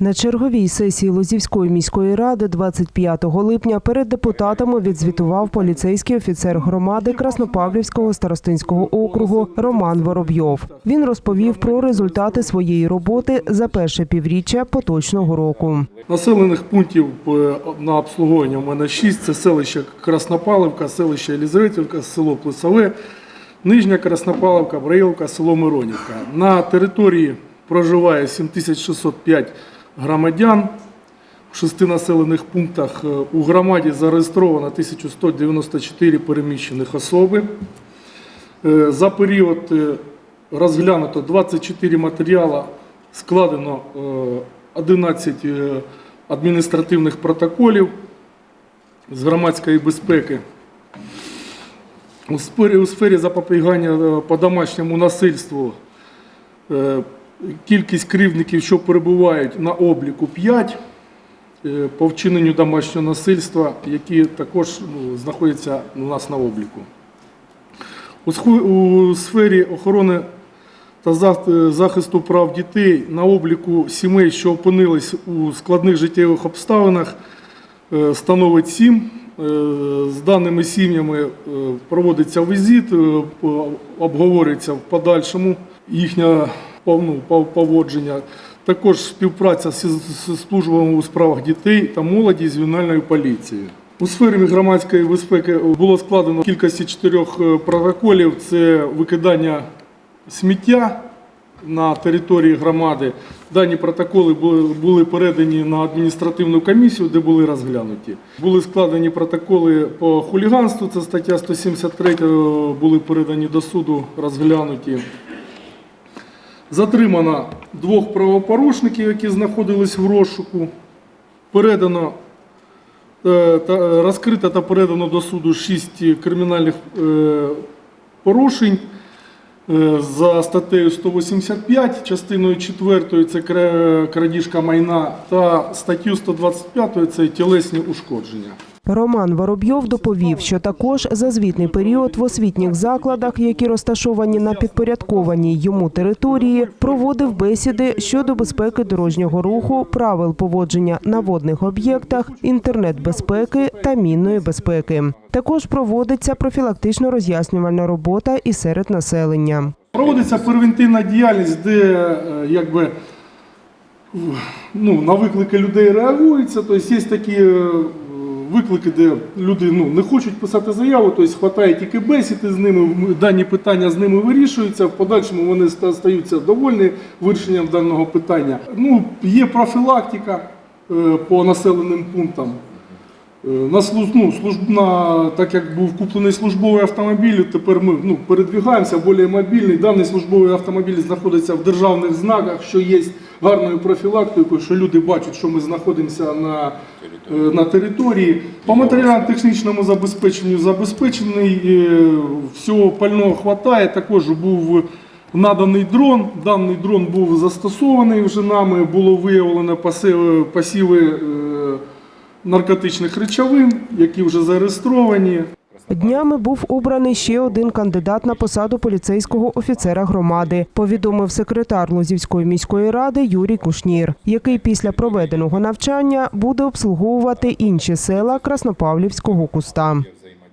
На черговій сесії Лозівської міської ради 25 липня перед депутатами відзвітував поліцейський офіцер громади Краснопавлівського старостинського округу Роман Воробйов. Він розповів про результати своєї роботи за перше півріччя поточного року. Населених пунктів е, на обслуговування в мене 6. Це селище Краснопалівка, селище Елізаветівка, село Плесове, Нижня Краснопалівка, Браїлка, село Миронівка. На території проживає 7605 громадян. В шести населених пунктах е, у громаді зареєстровано 1194 переміщених особи. Е, За період е, розглянуто 24 матеріали, складено е, 11 е, адміністративних протоколів з громадської безпеки. У сфері, запобігання по домашньому насильству кількість кривдників, що перебувають на обліку 5 е, по вчиненню домашнього насильства, які також ну, знаходяться у нас на обліку. У сфері охорони та захисту прав дітей на обліку сімей, що опинились у складних життєвих обставинах, е, становить 7. З даними сім'ями е, проводиться візит, е, обговорюється в подальшому пов- поводження. Також співпраця з службами у справах дітей та молоді з ювенальною поліцією. У сфері громадської безпеки було складено кількості чотирьох е, протоколів. Це викидання сміття на території громади. Дані протоколи були, були передані на адміністративну комісію, де були розглянуті. Були складені протоколи по хуліганству, це стаття 173, були передані до суду, розглянуті. Затримано двох правопорушників, які знаходились в розшуку. Передано е, розкрито та передано до суду шість кримінальних е, порушень. Е, За статтею 185, частиною 4 це крадіжка майна та статтю 125 це тілесні ушкодження. Роман Воробйов доповів, що також за звітний період в освітніх закладах, які розташовані на підпорядкованій йому території, проводив бесіди щодо безпеки дорожнього руху, правил поводження на водних об'єктах, інтернет-безпеки та мінної безпеки. Також проводиться профілактично роз'яснювальна робота і серед населення. Проводиться превентивна діяльність, де е, якби ну, на виклики людей реагується. Тобто є такі е, виклики, де люди ну, не хочуть писати заяву, тобто хватає тільки бесіди з ними, дані питання з ними вирішуються. В подальшому вони стаються довольні вирішенням даного питання. Ну, є профілактика е, по населеним пунктам. Е, На ну, служб, на, так як був куплений службовий автомобіль, тепер ми ну, передвигаємося більш мобільний. Даний службовий автомобіль знаходиться в державних знаках, що є гарною профілактикою, що люди бачать, що ми знаходимося на, е, на території. По матеріально-технічному забезпеченню забезпечений, е, всього пального вистачає. Також був наданий дрон. Даний дрон був застосований вже нами, було виявлено пасіви. е, наркотичних речовин, які вже зареєстровані. Днями був обраний ще один кандидат на посаду поліцейського офіцера громади, повідомив секретар Лозівської міської ради Юрій Кушнір, який після проведеного навчання буде обслуговувати інші села Краснопавлівського куста.